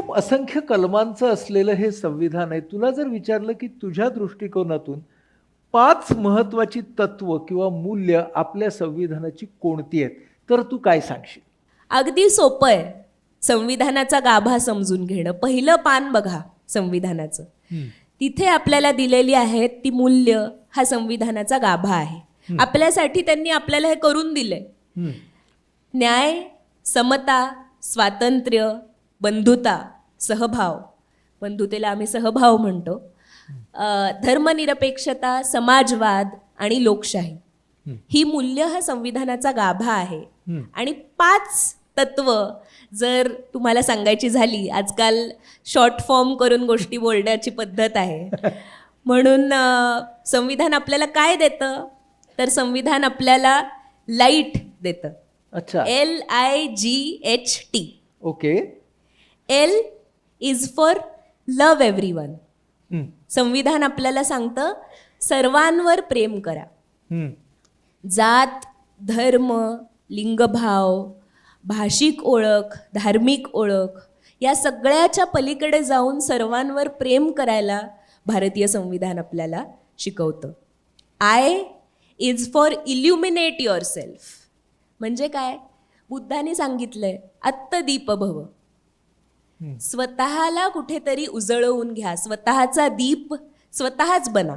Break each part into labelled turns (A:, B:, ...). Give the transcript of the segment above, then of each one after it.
A: खूप असंख्य कलमांचं असलेलं हे संविधान आहे. तुला जर विचारलं की तुझ्या दृष्टिकोनातून पाच महत्वाची तत्व किंवा मूल्य आपल्या संविधानाची कोणती आहेत तर तू काय सांगशील?
B: अगदी सोपं आहे. संविधानाचा गाभा समजून घेणं. पहिलं पान बघा संविधानाचं. तिथे आपल्याला दिलेली आहेत ती मूल्य हा संविधानाचा गाभा आहे. आपल्यासाठी त्यांनी आपल्याला हे करून दिलंय. न्याय समता स्वातंत्र्य बंधुता सहभाव. बंधुतेला आम्ही सहभाव म्हणतो. धर्मनिरपेक्षता समाजवाद आणि लोकशाही. ही मूल्य हा संविधानाचा गाभा आहे. आणि पाच तत्व जर तुम्हाला सांगायची झाली आजकाल शॉर्ट फॉर्म करून गोष्टी बोलण्याची पद्धत आहे. म्हणून संविधान आपल्याला काय देतं? तर संविधान आपल्याला लाइट देतं.
A: अच्छा.
B: L I G H T
A: okay
B: L is for love everyone. संविधान आपल्याला सांगतं सर्वांवर प्रेम करा
A: हम्म.
B: जात धर्म लिंगभाव भाषिक ओळख धार्मिक ओळख या सगळ्याच्या पलीकडे जाऊन सर्वांवर प्रेम करायला भारतीय संविधान आपल्याला शिकवतं I is for illuminate yourself म्हणजे काय बुद्धाने सांगितलंय आत्तदीप भव. स्वतःला कुठेतरी उजळवून घ्या. स्वतःचा दीप स्वतःच बना.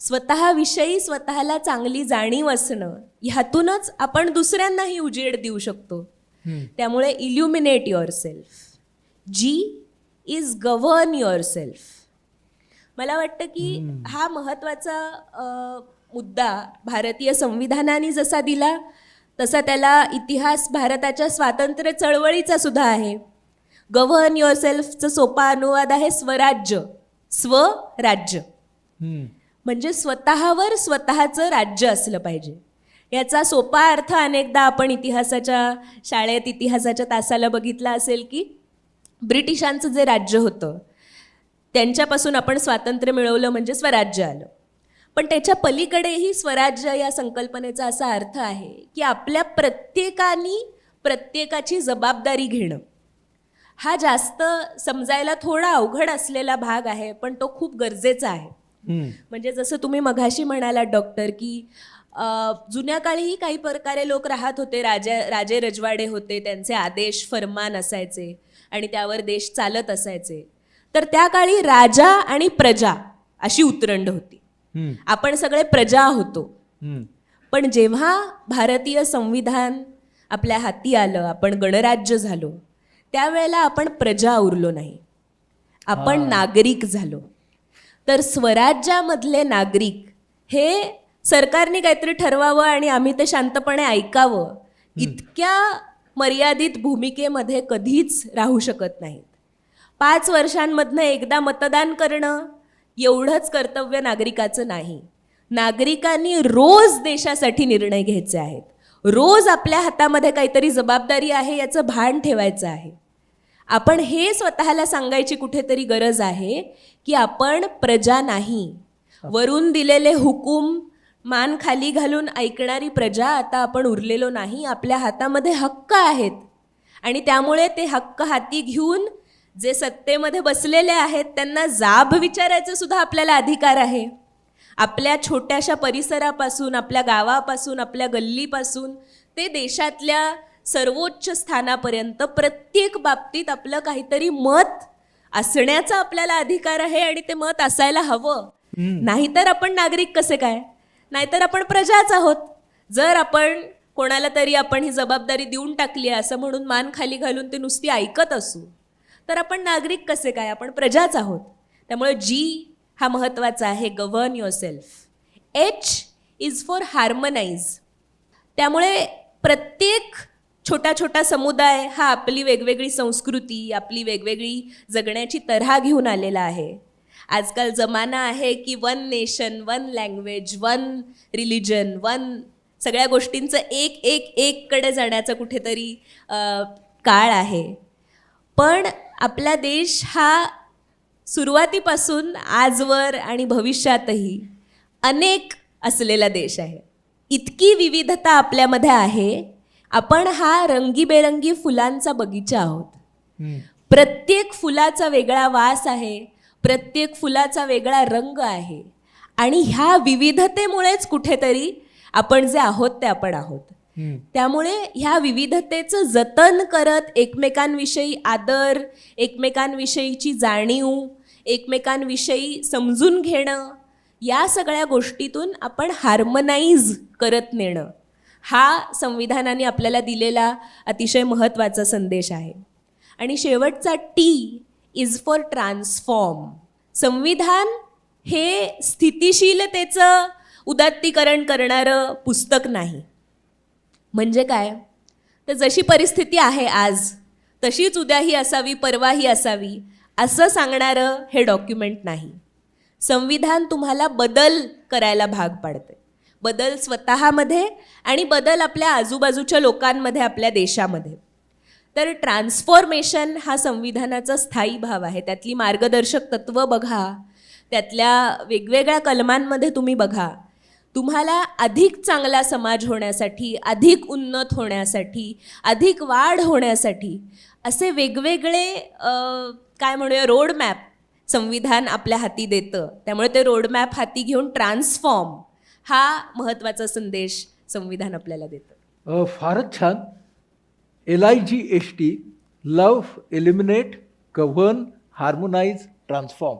B: स्वतःविषयी स्वतःला चांगली जाणीव असणं ह्यातूनच आपण दुसऱ्यांनाही उजेड देऊ शकतो. त्यामुळे illuminate yourself G is govern yourself मला वाटतं की हा महत्त्वाचा मुद्दा भारतीय संविधानाने जसा दिला तसा त्याला इतिहास भारताच्या स्वातंत्र्य चळवळीचा सुद्धा आहे. गव्हर्न युअर सेल्फचं सोपा अनुवाद आहे स्वराज्य. स्वराज्य. म्हणजे स्वतःवर स्वतःचं राज्य असलं पाहिजे. याचा सोपा अर्थ अनेकदा आपण इतिहासाच्या शाळेत इतिहासाच्या तासाला बघितला असेल की ब्रिटिशांचं जे राज्य होतं त्यांच्यापासून आपण स्वातंत्र्य मिळवलं म्हणजे स्वराज्य आलं. पण त्याच्या पलीकडेही स्वराज्य या संकल्पनेचा असा अर्थ आहे की आपल्या प्रत्येकानी प्रत्येकाची जबाबदारी घेणं. हा जास्त समजायला थोडा अवघड असलेला भाग आहे पण तो खूप गरजेचा आहे. म्हणजे जसं तुम्ही मघाशी म्हणालात डॉक्टर की जुन्या काळीही काही प्रकारे लोक राहत होते राजा राजे रजवाडे होते त्यांचे आदेश फरमान असायचे आणि त्यावर देश चालत असायचे तर त्या काळी राजा आणि प्रजा अशी उतरंड होती. आपण सगळे प्रजा होतो. पण जेव्हा भारतीय संविधान आपल्या हाती आलं आपण गणराज्य झालो त्यावेळेला आपण प्रजा उरलो नाही. आपण नागरिक झालो. तर स्वराज्यामधले नागरिक हे सरकारने काहीतरी ठरवावं आणि आम्ही ते शांतपणे ऐकावं इतक्या मर्यादित भूमिकेमध्ये कधीच राहू शकत नाहीत. पाच वर्षांमधनं एकदा मतदान करणं एवढंच कर्तव्य नागरिकाचं नाही. नागरिकांनी रोज देशासाठी निर्णय घ्यायचे आहेत. रोज आपल्या हातामध्ये काहीतरी जबाबदारी आहे याचं भान ठेवायचं आहे. आपण हे स्वतःला सांगायची कुठेतरी गरज आहे की आपण प्रजा नाही. वरून दिलेले हुकूम मान खाली घालून ऐकणारी प्रजा आता आपण उरलेलो नाही आपल्या हातामध्ये हक्क आहेत. आणि त्यामुळे ते हक्क हाती घेऊन जे सत्तेमध्ये बसलेले आहेत त्यांना जाब विचारायचा सुद्धा आपल्याला अधिकार आहे. आपल्या छोट्याशा परिसरापासून आपल्या गावापासून आपल्या गल्लीपासून ते देशातल्या सर्वोच्च स्थानापर्यंत प्रत्येक बाबतीत आपलं काहीतरी मत असण्याचा आपल्याला अधिकार आहे आणि ते मत असायला हवं. नाहीतर आपण नागरिक कसे काय? नाहीतर आपण प्रजाच आहोत. जर आपण कोणाला तरी आपण ही जबाबदारी देऊन टाकली आहे असं म्हणून मान खाली घालून ते नुसती ऐकत असू तर आपण नागरिक कसे काय? आपण प्रजाच आहोत. त्यामुळे जी हा महत्त्वाचा आहे. Govern yourself H is for harmonise त्यामुळे प्रत्येक छोटा छोटा समुदाय हा आपली वेगवेगळी संस्कृती आपली वेगवेगळी जगण्याची तऱ्हा घेऊन आलेला आहे. आजकाल जमाना आहे की one nation one language one religion one सगळ्या गोष्टींचं एक एक एककडे जाण्याचा कुठेतरी काळ आहे. पण आपला देश हा सुरुवातीपासून आजवर आणि भविष्यातही अनेक असलेला देश आहे. इतकी विविधता आपल्यामध्ये आहे आपण हा रंगीबेरंगी फुलांचा बगीचा आहोत. प्रत्येक फुलाचा वेगळा वास आहे प्रत्येक फुलाचा वेगळा रंग आहे आणि ह्या विविधतेमुळेच कुठेतरी आपण जे आहोत ते आपण आहोत. त्यामुळे ह्या विविधतेचं जतन करत एकमेकांविषयी आदर एकमेकांविषयीची जाणीव एकमेकांविषयी समजून घेणं या सगळ्या गोष्टीतून आपण हार्मनाईज करत नेणं हा संविधानाने आपल्याला दिलेला अतिशय महत्त्वाचा संदेश आहे. आणि शेवटचा टी इज फॉर ट्रान्सफॉर्म संविधान हे स्थितिशीलतेचं उदात्तीकरण करणारं पुस्तक नाही. म्हणजे काय? तर जशी परिस्थिती आहे आज तशीच उद्याही असावी परवाही असावी असं सांगणारं हे डॉक्युमेंट नाही. संविधान तुम्हाला बदल करायला भाग पाडते बदल स्वतःमध्ये आणि बदल आपल्या आजूबाजूच्या लोकांमध्ये आपल्या देशामध्ये. तर ट्रान्सफॉर्मेशन हा संविधानाचा स्थायी भाव आहे. त्यातली मार्गदर्शक तत्त्व बघा. त्यातल्या वेगवेगळ्या कलमांमध्ये तुम्ही बघा. तुम्हाला अधिक चांगला समाज होण्यासाठी अधिक उन्नत होण्यासाठी अधिक वाढ होण्यासाठी असे वेगवेगळे काय म्हणूया रोडमॅप संविधान आपल्या हाती देतं. त्यामुळे ते रोडमॅप हाती घेऊन ट्रान्सफॉर्म हा महत्त्वाचा संदेश संविधान आपल्याला देतं.
A: फारच छान. L I G S T love eliminate govern harmonise transform